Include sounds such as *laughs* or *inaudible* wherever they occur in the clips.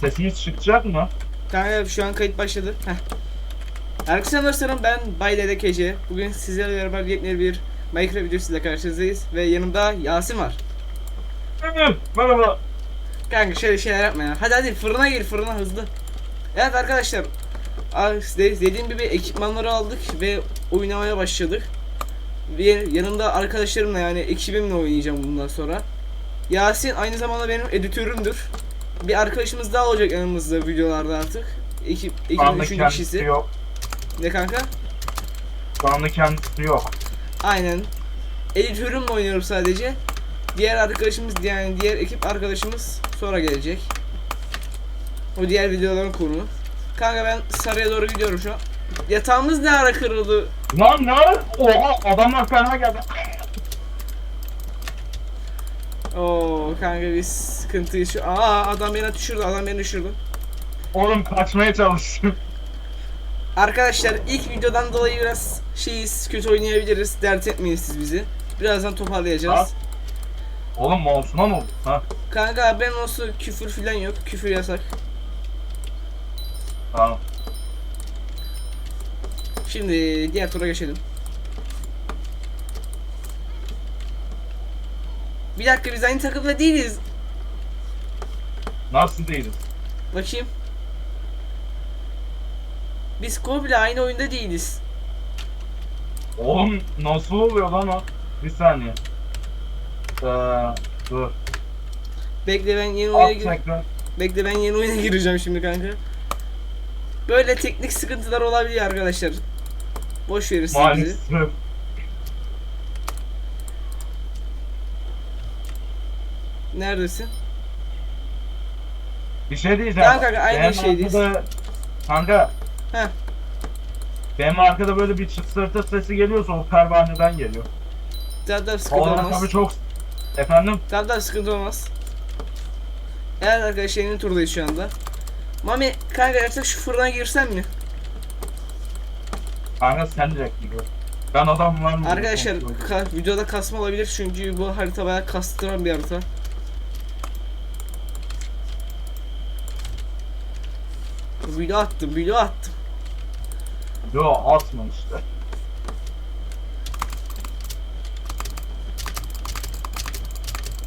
Sesimiz çıkacak mı? Kanka şu an kayıt başladı. Heh. Herkese dostlarım ben Bay Dede Kece. Bugün sizlerle beraber yepyeni bir Minecraft videosuyla karşınızdayız. Ve yanımda Yasin var. Evet, Merhaba. Kanka şöyle şeyler yapma ya. Hadi hadi fırına gir fırına hızlı. Evet arkadaşlar. Dediğim gibi ekipmanları aldık ve oynamaya başladık. Ve yanımda arkadaşlarımla yani ekibimle oynayacağım bundan sonra. Yasin aynı zamanda benim editörümdür. Bir arkadaşımız daha olacak yanımızda videolarda artık. Ekip, ekibin üçüncü kişisi. yok. Ne kanka? Şu anda kendisi yok. Aynen. Editörümle oynuyorum sadece. Diğer arkadaşımız yani diğer ekip arkadaşımız sonra gelecek. O diğer videoların konu. Kanka ben sarıya doğru gidiyorum şu an. Yatağımız ne ara kırıldı? Lan ne? Oha adamlar fena geldi. Oo kanka biz sıkıntıyız şu. Aa adam beni düşürdü. Adam beni düşürdü. Oğlum kaçmaya çalıştım. *laughs* Arkadaşlar ilk videodan dolayı biraz şeyiz, kötü oynayabiliriz. Dert etmeyin siz bizi. Birazdan toparlayacağız. Oğlum mouse'uma mı oldu? Ha Kanka ben olsun küfür filan yok. Küfür yasak. tamam. Şimdi diğer tura geçelim. Bir dakika biz aynı takımda değiliz. Nasıl değiliz? Bakayım. Biz komple aynı oyunda değiliz. Oğlum nasıl oluyor lan o? Bir saniye. Ee, dur. Bekle ben yeni oyuna Alt gir tekrar. Bekle ben yeni oyuna gireceğim şimdi kanka. Böyle teknik sıkıntılar olabiliyor arkadaşlar. Boş verin siz bizi. Maalesef. Neredesin? Bir şey diyeceğim. Tamam kanka, aynı Benim şeydeyiz. arkada- Kanka. Heh. Benim arkada böyle bir çıtırtı sesi geliyorsa o pervaneden geliyor. Tamam tamam sıkıntı Havalar olmaz. tabii çok... Efendim? Tamam tamam sıkıntı olmaz. Evet arkadaşlar yeni turdayız şu anda. Mami kanka artık şu fırına girsem mi? Kanka sen direkt gidiyor. Ben adam var mı? Arkadaşlar ka- videoda kasma olabilir çünkü bu harita bayağı kastıran bir harita. Video attım, video attım. Yo atma işte.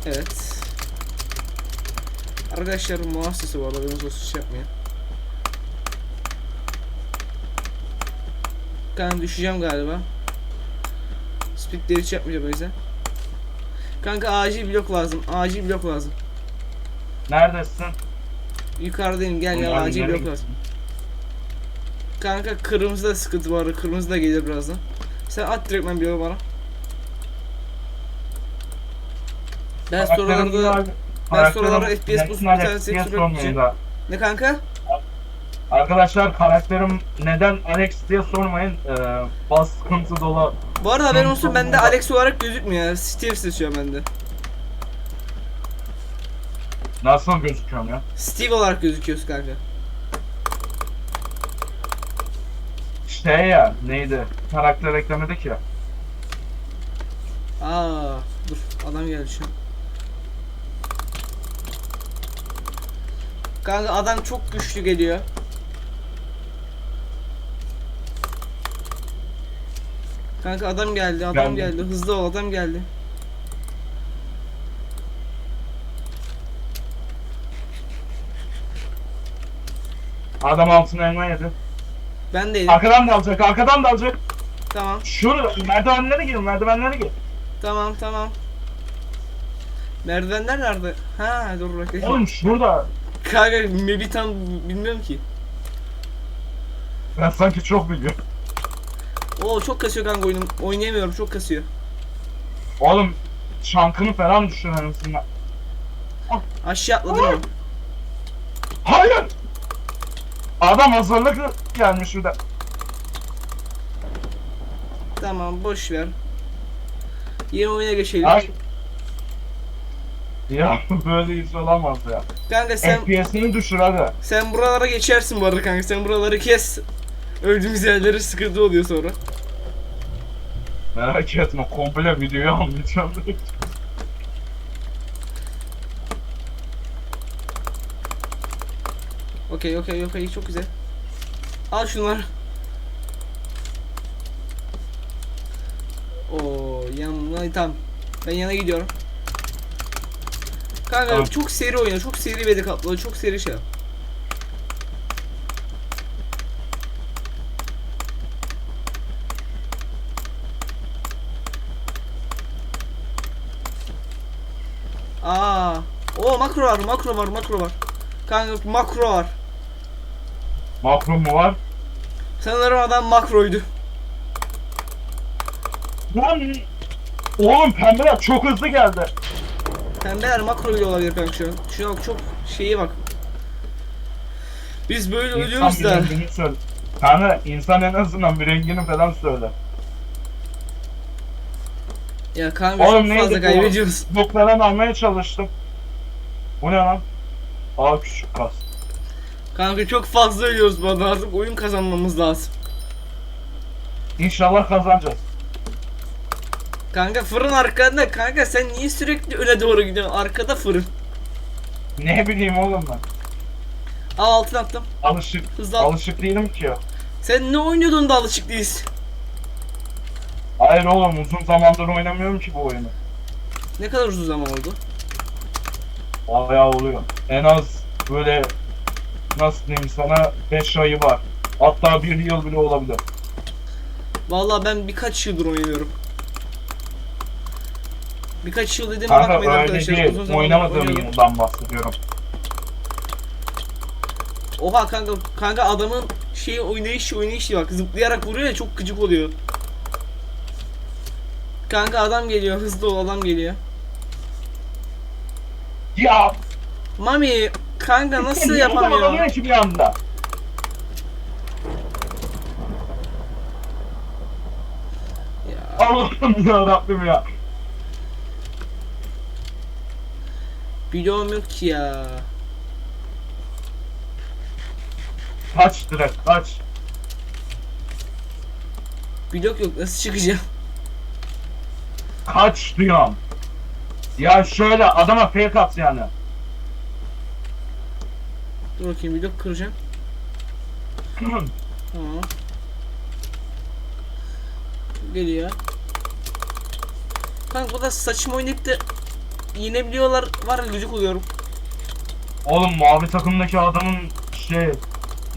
Evet. Arkadaşlar muhassesi var haberiniz olsun şey yapmayın. Kanka düşeceğim galiba. Speed'de hiç yapmayacağım o yüzden. Kanka acil blok lazım. Acil blok lazım. Neredesin? Yukarıdayım gel ya acil lazım. Kanka kırmızıda sıkıntı var. Kırmızı da gelir birazdan. Sen at direkt ben bloğu bana. Ben sorularda ben sorularda FPS boost bir tane da. Ne kanka? Arkadaşlar karakterim neden Alex diye sormayın. Ee, bas sıkıntı dolu. Bu arada haberin olsun bende. Alex olarak gözükmüyor. Steve seçiyor bende. Nasıl gözüküyorum ya? Steve olarak gözüküyorsun kanka. Şey ya neydi? Karakter eklemedik ya. Aa, dur adam geldi şu an. Kanka adam çok güçlü geliyor. Kanka adam geldi, adam Geldi. geldi. Hızlı ol, adam geldi. Adam altına elma yedi. Ben değilim. Arkadan da alacak, arkadan da alacak. Tamam, Şurada merdivenlere gir, merdivenlere gir. tamam, tamam. Merdivenler nerede? Ha, dur bakayım. Oğlum şurada. Kanka map'i tam bilmiyorum ki. Ben sanki çok biliyorum. Oo çok kasıyor kanka oyunum. Oynayamıyorum çok kasıyor. Oğlum şankını falan düşür anasını. Aşağı atladım ama. Hayır! Adam hazırlıklı gelmiş bir de. Tamam boş ver. Yeni oyuna geçelim. Ay. Ya *laughs* böyle iş olamaz ya. Kanka sen FPS'ini düşür hadi. sen buralara geçersin bu arada kanka. Sen buraları kes. Öldüğümüz yerlere sıkıntı oluyor sonra. Merak etme komple videoyu anlayacağım. *laughs* Okey okey okey çok güzel. Al şunları. Oo yanına tamam. Ben yana gidiyorum. Kanka Tamam. çok seri oyna, çok seri bedi kaplı, çok seri şey. Aa, o makro var, makro var, makro var. Kanka makro var. Makro mu var? Sanırım adam makroydu. Lan Oğlum pembeler çok hızlı geldi. Pembeler makro bile olabilir kanka şu an. Şu an çok şeyi bak. Biz böyle İnsan ölüyoruz bir da. rengini söyle. Kanka insan en azından bir rengini falan söyle. Ya kanka Oğlum çok neydi fazla bu? kaybediyoruz. Bok falan almaya çalıştım. Bu ne lan? Aa küçük kas. Kanka çok fazla ölüyoruz bu arada artık oyun kazanmamız lazım. İnşallah kazanacağız. Kanka fırın arkanda kanka sen niye sürekli öne doğru gidiyorsun? Arkada fırın. Ne bileyim oğlum ben. Al altın attım. Alışık, Hızlı al. alışık değilim ki ya. Sen ne oynuyordun da alışık değilsin? Hayır oğlum uzun zamandır oynamıyorum ki bu oyunu. Ne kadar uzun zaman oldu? Bayağı oluyor. En az böyle nasıl diyeyim sana 5 ayı var. Hatta bir yıl bile olabilir. Vallahi ben birkaç yıldır oynuyorum. Birkaç yıl dedim Kanka bakmayın öyle arkadaşlar. değil. Uzun zamandır Oynamadığım oynuyorum. yıldan bahsediyorum. Oha kanka kanka adamın şey oynayışı oynayışı bak zıplayarak vuruyor ya çok gıcık oluyor. Kanka adam geliyor hızlı ol adam geliyor. Ya! Mami kanka nasıl niye yapamıyor? ki bir anda? Ya, Allah'ım ya. biliyorum yok ki ya. Kaç direkt kaç. Blok yok nasıl çıkacağım? Kaç diyorum. Ya şöyle adama fake at yani. Dur bakayım blok kıracağım. Tamam. Geliyor. Kanka bu da saçma oynayıp da yenebiliyorlar var ya gıcık oluyorum. Oğlum mavi takımdaki adamın şey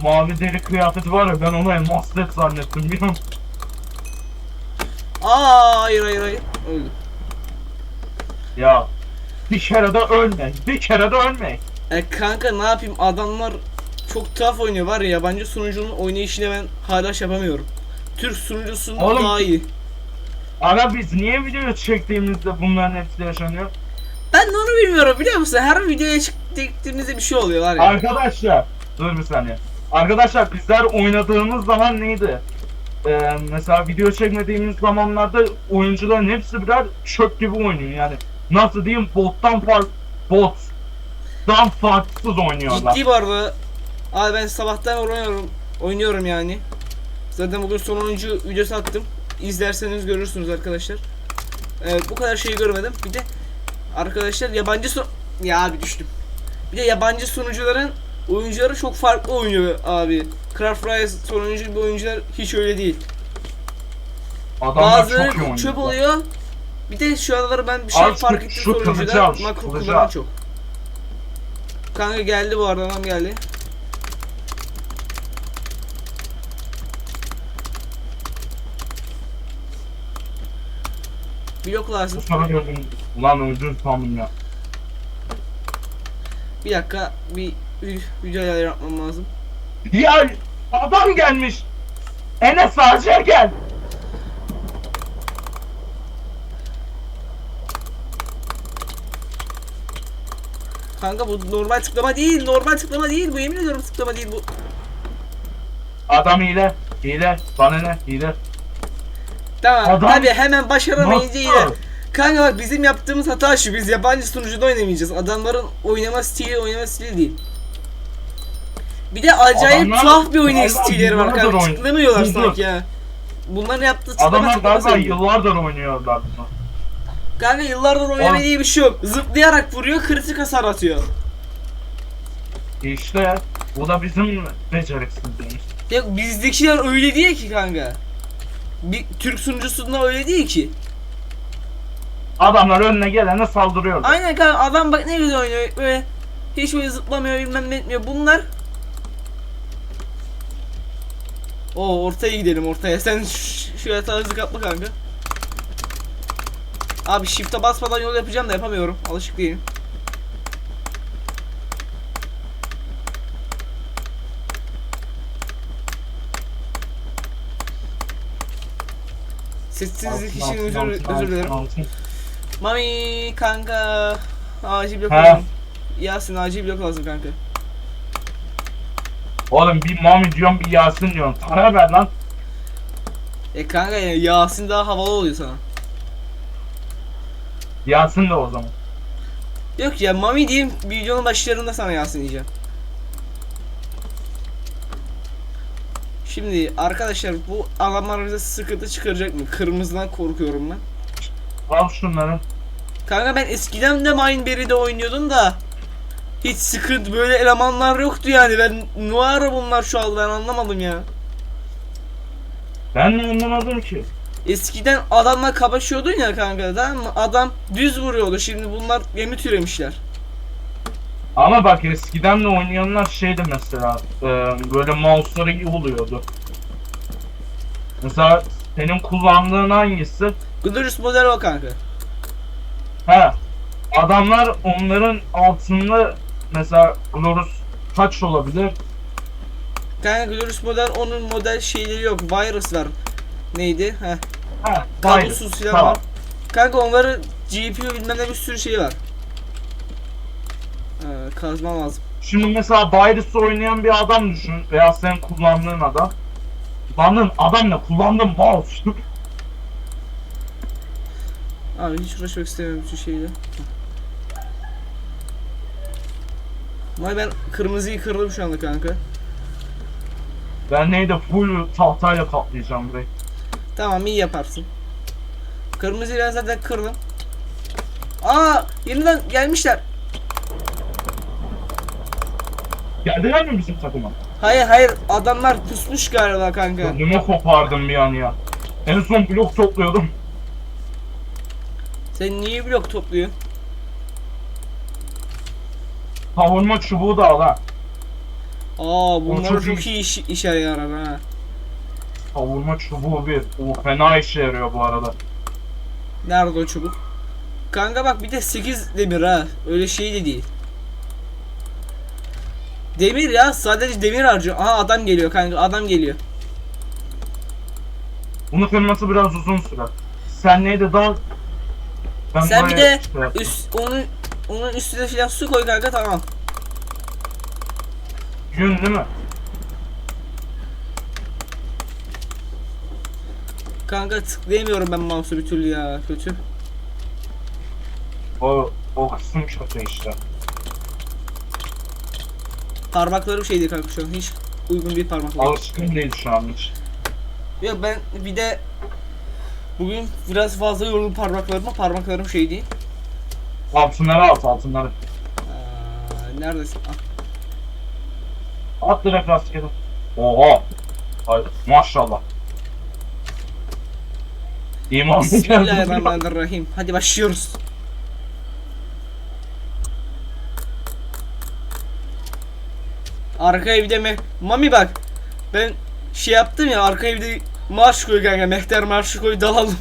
mavi deri kıyafeti var ya ben onu elmaslet zannettim biliyor musun? Aa hayır hayır hayır. Öldüm. Ya bir kere de ölme. Bir kere de ölme. E kanka ne yapayım adamlar çok tuhaf oynuyor var ya yabancı sunucunun oynayışını ben hala şey yapamıyorum. Türk sunucusundan Oğlum- daha iyi. Aga biz niye video çektiğimizde bunların hepsi yaşanıyor? Ben de onu bilmiyorum biliyor musun? Her videoya çektiğimizde bir şey oluyor var ya. Arkadaşlar dur bir saniye. Arkadaşlar bizler oynadığımız zaman neydi? Ee, mesela video çekmediğimiz zamanlarda oyuncuların hepsi birer çöp gibi oynuyor yani. Nasıl diyeyim bottan fark bottan farksız oynuyorlar. Ciddi bu arada. Abi ben sabahtan oynuyorum. Oynuyorum yani. Zaten bugün sonuncu videosu attım. İzlerseniz görürsünüz arkadaşlar. Evet bu kadar şeyi görmedim. Bir de arkadaşlar yabancı son... Ya abi düştüm. Bir de yabancı sunucuların oyuncuları çok farklı oynuyor abi. Craft Rise sonuncu bir oyuncular hiç öyle değil. Adamlar Bazıları çok iyi çöp oluyor. Bir de şu aralar ben bir şey şu- fark ettim şu kılıcı sonuncular al, şu makro kılıcı kullanan çok. Kanka geldi bu arada adam geldi. Blok lazım. Sana gördüm. Ulan öldüm sandım ya. Bir dakika bir video yapmam lazım. Ya adam gelmiş. Enes Ağaca gel. Kanka bu normal tıklama değil, normal tıklama değil bu yemin ediyorum tıklama değil bu. Adam hile. Hile. Bana ne? Hile. Tamam Adam- tabi hemen başaramayınca yine. Kanka bak bizim yaptığımız hata şu biz yabancı sunucuda oynamayacağız. Adamların oynama stili oynama stili değil. Bir de acayip Adamlar tuhaf bir oynayış stilleri var kanka. Tıklamıyorlar sanki ya. Bunların yaptığı tıklama Adamlar galiba yıllardır oynuyorlar bunu. Kanka yıllardır Oğlum. diye bir şey yok. Zıplayarak vuruyor kritik hasar atıyor. İşte Bu da bizim beceriksizliğimiz. Ya bizdekiler öyle değil ki kanka. Bir Türk sunucusunda öyle değil ki. Adamlar önüne gelene saldırıyorlar. Aynen kanka adam bak ne güzel oynuyor böyle hiç böyle zıplamıyor bilmem ne etmiyor bunlar O ortaya gidelim ortaya sen şu yatağı hızlı kapla kanka Abi shift'e basmadan yol yapacağım da yapamıyorum alışık değilim Sessizlik için özür, özür dilerim Mami kanka acil blok He. lazım. Yasin acil blok lazım kanka. Oğlum bir Mami diyorum bir Yasin diyorum. Para ver lan. E kanka ya Yasin daha havalı oluyor sana. Yasin de o zaman. Yok ya Mami diyeyim videonun başlarında sana Yasin diyeceğim. Şimdi arkadaşlar bu adamlar bize sıkıntı çıkaracak mı? Kırmızıdan korkuyorum ben. Al şunları. Kanka ben eskiden de Mineberry'de oynuyordum da hiç sıkıntı böyle elemanlar yoktu yani. Ben ne ara bunlar şu an ben anlamadım ya. Ben de anlamadım ki. Eskiden adamla kabaşıyordun ya kanka tamam mı? Adam düz vuruyordu. Şimdi bunlar yeni türemişler. Ama bak eskiden de oynayanlar şeydi mesela. e, böyle mouse'ları iyi oluyordu. Mesela senin kullandığın hangisi? Glorious model o kanka. He. Adamlar onların altında mesela Glorus kaç olabilir? Kanka Glorious model onun model şeyleri yok. Virus var. Neydi? Heh. He. Kablosuz silah Tamam. var. Kanka onların GPU bilmem ne bir sürü şey var. Ee, kazma lazım. Şimdi mesela Virus oynayan bir adam düşün veya senin kullandığın adam. Kullandığın adam ne? Kullandığın mouse. *laughs* Abi hiç uğraşmak istemiyorum şu şeyle. Ama ben kırmızıyı kırdım şu anda kanka. ben neydi full tahtayla kaplayacağım burayı. Tamam iyi yaparsın. Kırmızıyı ben zaten kırdım. Aa yeniden gelmişler. Geldiler mi bizim takıma? Hayır hayır adamlar pusmuş galiba kanka. Önüme kopardım bir an ya. En son blok topluyordum. Sen niye blok topluyorsun? Kavurma çubuğu da al ha. Aa bunlar çok çok, iyi iş, işe yarar ha. Kavurma çubuğu bir. O fena işe yarıyor bu arada. Nerede o çubuk? Kanka bak bir de 8 demir ha. Öyle şey de değil. Demir ya sadece demir harcıyor. Aha adam geliyor kanka adam geliyor. Bunu kırması biraz uzun sürer. Sen neydi dal? Ben Sen bir de şey üst onun onun üstüne filan su koy kanka tamam. Yün değil mi? Kanka tıklayamıyorum ben mouse'u bir türlü ya kötü. O, o kısım kötü işte. Parmaklarım şeydi kanka şu an hiç uygun bir parmaklar. Alışkın değil şu an hiç. Yok ben bir de bugün biraz fazla yoruldum parmaklarıma parmaklarım şey değil. Altınları at altınları. Aa, neredesin? Ah. At direkt rastgele. Oha. Ay, maşallah. İman Bismillahirrahmanirrahim. Hadi başlıyoruz. Arka evde mi? Mami bak. Ben şey yaptım ya arka evde marş koy kanka. Mehter marşı koy dalalım.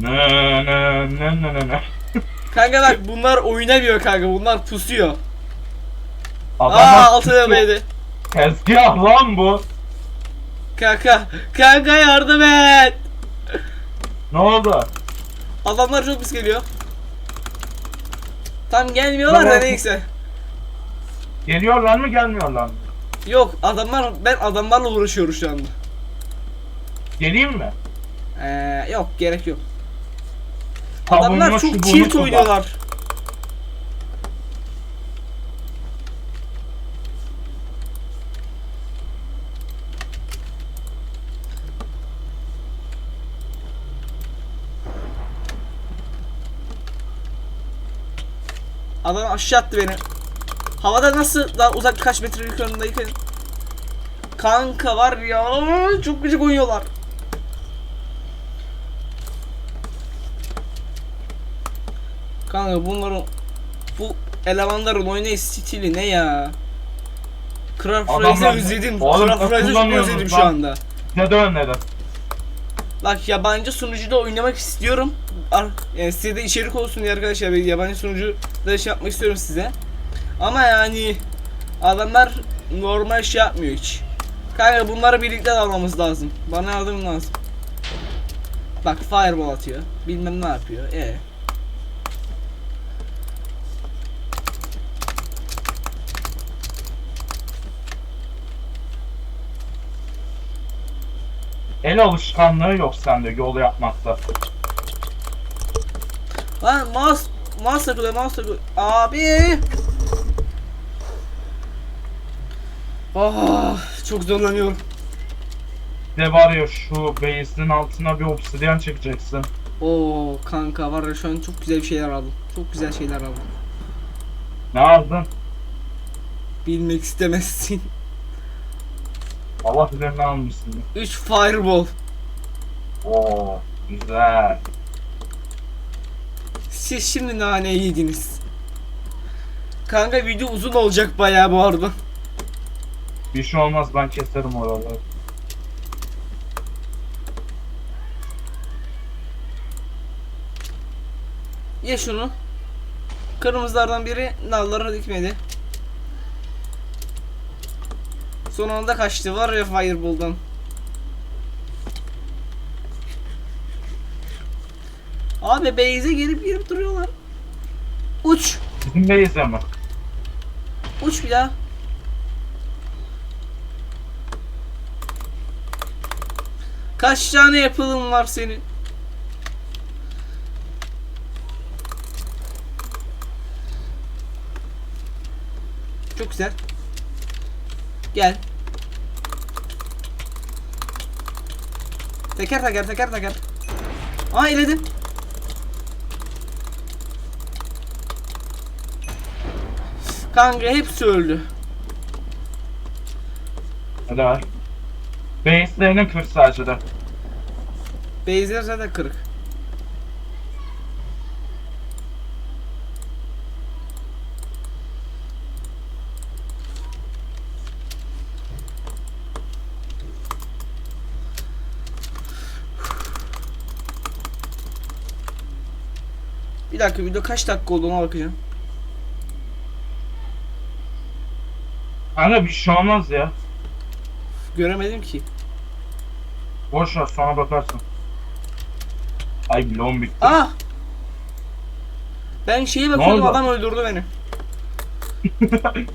ne ne ne ne ne ne. Kanka bak bunlar oynamıyor kanka. Bunlar pusuyor. Adamlar Aa altı demeydi. Tezgah lan bu. Kanka. Kanka yardım et. Ne oldu? Adamlar çok pis geliyor. Tam gelmiyorlar da Tamam. neyse. Geliyorlar mı gelmiyorlar mı? Yok adamlar ben adamlarla uğraşıyorum şu anda. Geleyim mi? Ee, yok gerek yok. Adamlar çok çubuğunu tilt kullan. oynuyorlar. Adam aşağı attı beni. Havada nasıl daha uzak kaç metre yukarındayken Kanka var ya çok gıcık oynuyorlar. Kanka bunların bu elemanların oynayış stili ne ya? Oğlum, Craft Rise'ı çok kullanıyorsunuz özledim şu anda. Ne de önledim. Bak yabancı sunucuda oynamak istiyorum. Ar- Yani size de içerik olsun diye arkadaşlar. Bir yabancı sunucu da şey yapmak istiyorum size. Ama yani adamlar normal şey yapmıyor hiç. Kanka bunları birlikte almamız lazım. Bana yardım lazım. Bak fireball atıyor. Bilmem ne yapıyor. E. El alışkanlığı yok sende yol yapmakta. Lan mouse mouse takılıyor mouse takılıyor. Abi. Ah çok zorlanıyorum. De var ya şu base'in altına bir obsidyen çekeceksin. Oo kanka var ya şu an çok güzel bir şeyler aldım. Çok güzel şeyler aldım. Ne aldın? Bilmek istemezsin. Allah bilir ne almışsın. 3 fireball. Oo güzel. Siz şimdi nane yediniz. Kanka video uzun olacak bayağı bu arada. Bir şey olmaz ben keserim oraları. Ye şunu. Kırmızılardan biri nallara dikmedi. Son anda kaçtı var ya fireball'dan. Abi base'e gelip gelip duruyorlar. Uç. Bizim base'e mi? Uç bir daha. Kaç tane yapılım var senin? Çok güzel. Gel. Teker teker teker teker. Aa eledim. Kanka hepsi öldü. Hadi ver. Base'lerini kır sadece de. Base'ler zaten kırık. Bir dakika video kaç dakika olduğuna bakacağım. Kanka bir şey olmaz ya. Göremedim ki. Boş ver sonra bakarsın. Ay bloğum bitti. Ah! Ben şeye bakıyordum oldu? adam öldürdü beni. *laughs*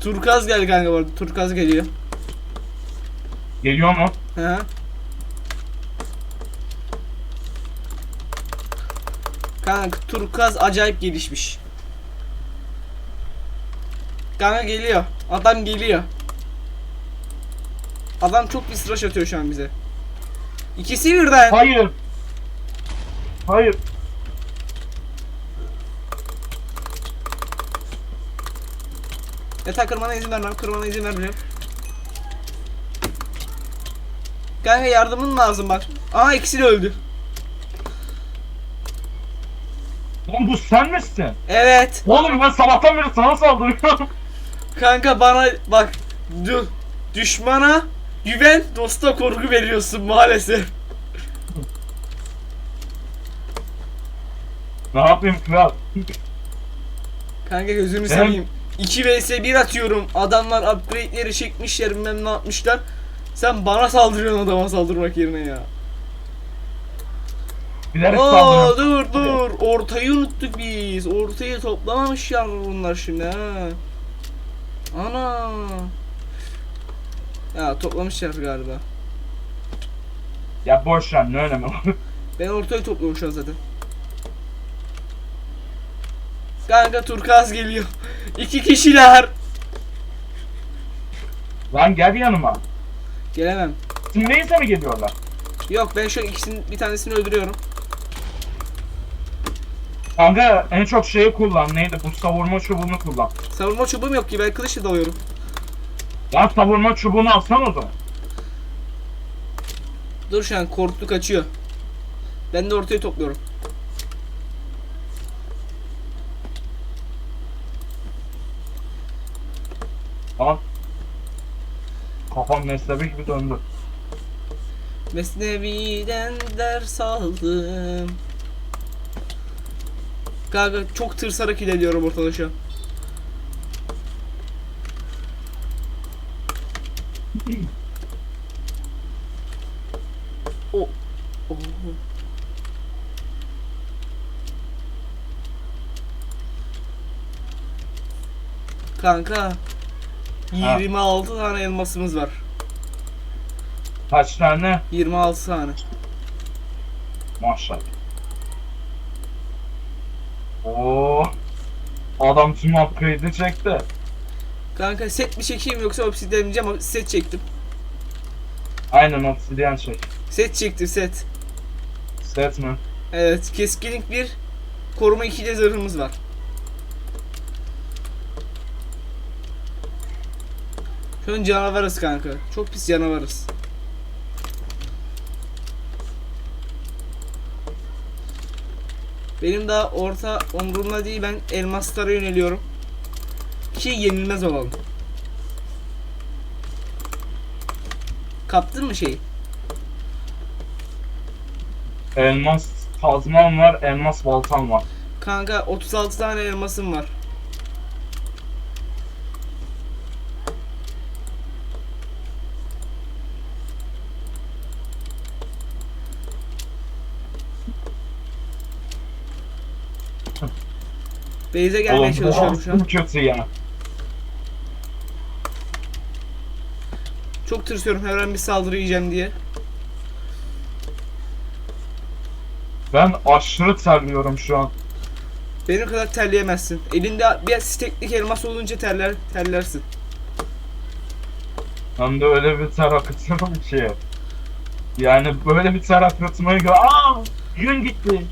Turkaz geldi kanka bu arada. Turkaz geliyor. Geliyor mu? Hı hı. Kanka turkaz acayip gelişmiş. Kanka geliyor. Adam geliyor. Adam çok bir sıraş atıyor şu an bize. İkisi birden. Hayır. Hayır. Yeter kırmana izin vermem. Kırmana izin vermeyeceğim. Kanka yardımın lazım bak. Aa ikisi de öldü. Oğlum bu sen misin? Evet. Oğlum ben sabahtan beri sana saldırıyorum. Kanka bana bak. Dur. Düşmana güven, dosta korku veriyorsun maalesef. ne yapayım kral? Kanka gözünü Ben- seveyim. 2 vs 1 atıyorum. Adamlar upgrade'leri çekmişler bilmem ne yapmışlar. Sen bana saldırıyorsun adama saldırmak yerine ya. Bilerek Oo saldırıyorum. dur dur. Ortayı unuttuk biz. Ortayı toplamamışlar bunlar şimdi ha. Ana. Ya toplamışlar galiba. Ya boş ver ne önemi var? *laughs* Ben ortayı toplamışım zaten. Kanka turkaz geliyor. *laughs* İki kişiler. Lan gel yanıma. Gelemem. Sizin base'e mi geliyorlar? Yok ben şu ikisinin bir tanesini öldürüyorum. Kanka en çok şeyi kullan. Neydi? Bu savurma çubuğunu kullan. Savurma çubuğum yok ki ben kılıçla dalıyorum. Lan savurma çubuğunu alsan o zaman. Dur şu an korktu kaçıyor. Ben de ortaya topluyorum. Lan. Kafam meslebi gibi döndü. Mesnevi'den ders aldım. Kanka çok tırsarak ilerliyorum ortada şu an. Kanka 26 tane elmasımız var. Kaç tane? 26 tane. Maşallah. Oo. Adam tüm upgrade'i çekti. Kanka set mi çekeyim yoksa obsidyen diyeceğim ama set çektim. Aynen obsidian çek. Set çektim set. Set mi? Evet keskinlik 1 koruma 2 de zırhımız var. Şu an canavarız kanka. Çok pis canavarız. Benim daha orta umurumda değil ben elmaslara yöneliyorum. Ki yenilmez olalım. Kaptın mı şeyi? Elmas kazmam var, elmas baltam var. Kanka 36 tane elmasım var. Beyze gelmeye Oğlum çalışıyorum şu an. bu kötü ya. Çok tırsıyorum her an bir saldırı yiyeceğim diye. Ben aşırı terliyorum şu an. Benim kadar terleyemezsin. Elinde bir steklik elmas olunca terler terlersin. Ben de öyle bir ter akıtıyorum ki. Yani böyle bir ter akıtmayı gör. Aa! Gün gitti.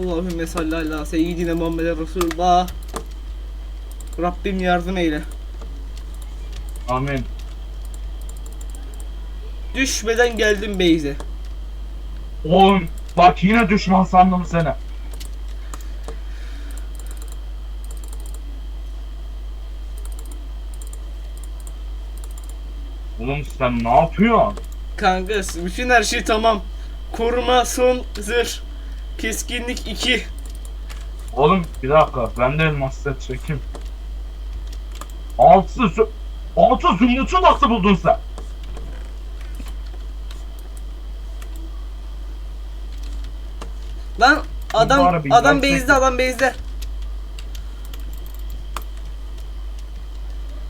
Allahümme salli ala seyyidine Muhammed'e Resulullah. Rabbim yardım eyle. Amin. Düşmeden geldim Beyze. Oğlum bak yine düşman sandım seni. Oğlum sen ne yapıyorsun? Kanka bütün her şey tamam. Koruma son zırh. Keskinlik 2. Oğlum bir dakika ben de elmas set çekeyim. Altı zü... Altı zümrütü nasıl buldun sen? Lan adam bari bir adam gerçek- base'de adam base'de.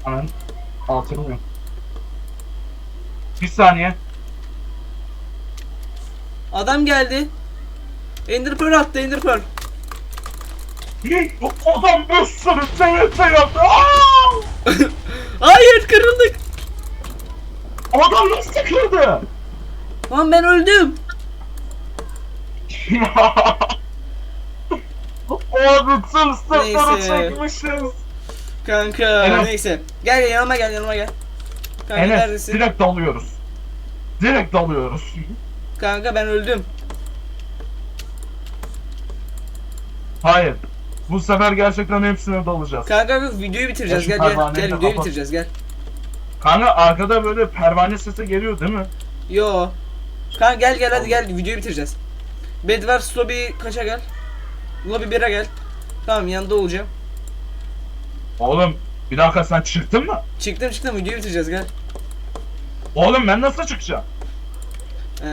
Hemen hatırlamıyorum. Bir saniye. Adam geldi. Ender Pearl attı Ender Pearl. Adam bir sürü TNT yaptı. Aa! *laughs* Hayır kırıldık. Adam nasıl kırdı? Lan ben öldüm. *laughs* Abi tüm setleri Neyse. çekmişiz. Kanka Enes. neyse. Gel gel yanıma gel yanıma gel. Kanka Enes neredesin? direkt dalıyoruz. Direkt dalıyoruz. Kanka ben öldüm. Hayır. Bu sefer gerçekten hepsine dalacağız. Kanka biz videoyu bitireceğiz. Ya Gel şu gel. pervaneyi Gel de videoyu kapat. bitireceğiz gel. Kanka arkada böyle pervane sesi geliyor değil mi? Yo. Kanka gel gel hadi gel videoyu bitireceğiz. Bedwars lobby kaça gel? Lobby 1'e gel. Tamam yanında olacağım. Oğlum bir dakika sen çıktın mı? Çıktım çıktım videoyu bitireceğiz gel. Oğlum ben nasıl çıkacağım? Ee,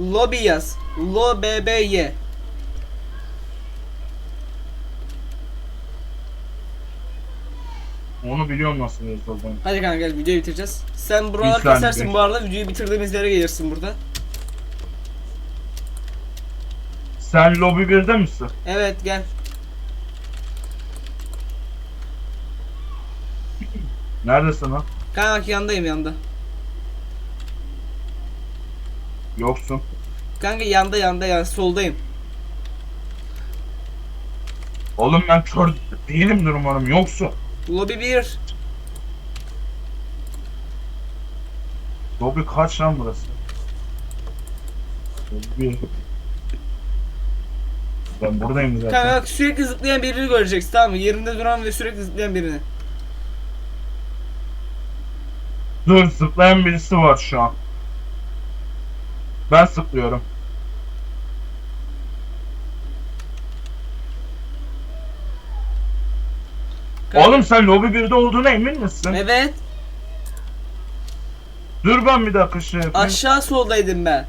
lobby yaz. Lo B Onu biliyorum nasıl yazıldığını. Hadi kanka gel videoyu bitireceğiz. Sen buraları Lütfen, kesersin bu arada videoyu bitirdiğimiz yere gelirsin burada. Sen lobi 1'de misin? Evet gel. Neredesin lan? Kanka yandayım yanda. Yoksun. Kanka yanda yanda ya soldayım. Oğlum ben kör değilimdir umarım yoksa. Lobby 1. Lobby kaç lan burası? Lobby. Ben buradayım zaten. Kanka bak sürekli zıplayan birini göreceksin tamam mı? Yerinde duran ve sürekli zıplayan birini. Dur zıplayan birisi var şu an. Ben zıplıyorum. Kanka- Oğlum sen lobi 1'de olduğuna emin misin? Evet. Dur ben bir dakika şey yapayım. Aşağı soldaydım ben.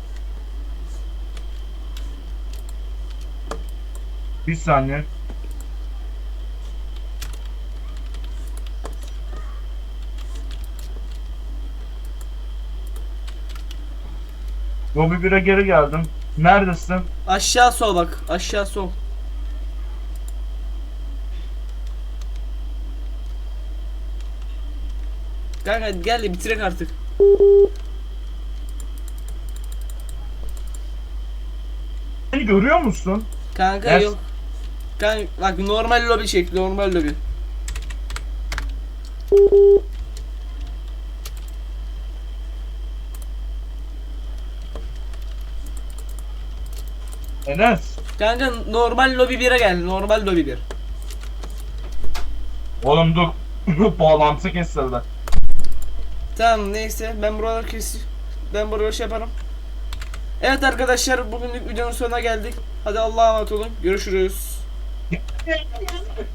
Bir saniye. Lobi 1'e geri geldim. Neredesin? Aşağı sol bak. Aşağı sol. Kanka gel de bitirek artık. Beni görüyor musun? Kanka Yes. yok. Kanka bak normal lobi çek. Normal lobi. Enes. Kanka normal lobi 1'e gel. Normal lobi 1. Oğlum dur. *laughs* Bağlantı kesildi. Tamam neyse ben buraları kes ben buraları şey yaparım. Evet arkadaşlar bugünlük videonun sonuna geldik. Hadi Allah'a emanet olun. Görüşürüz. *laughs*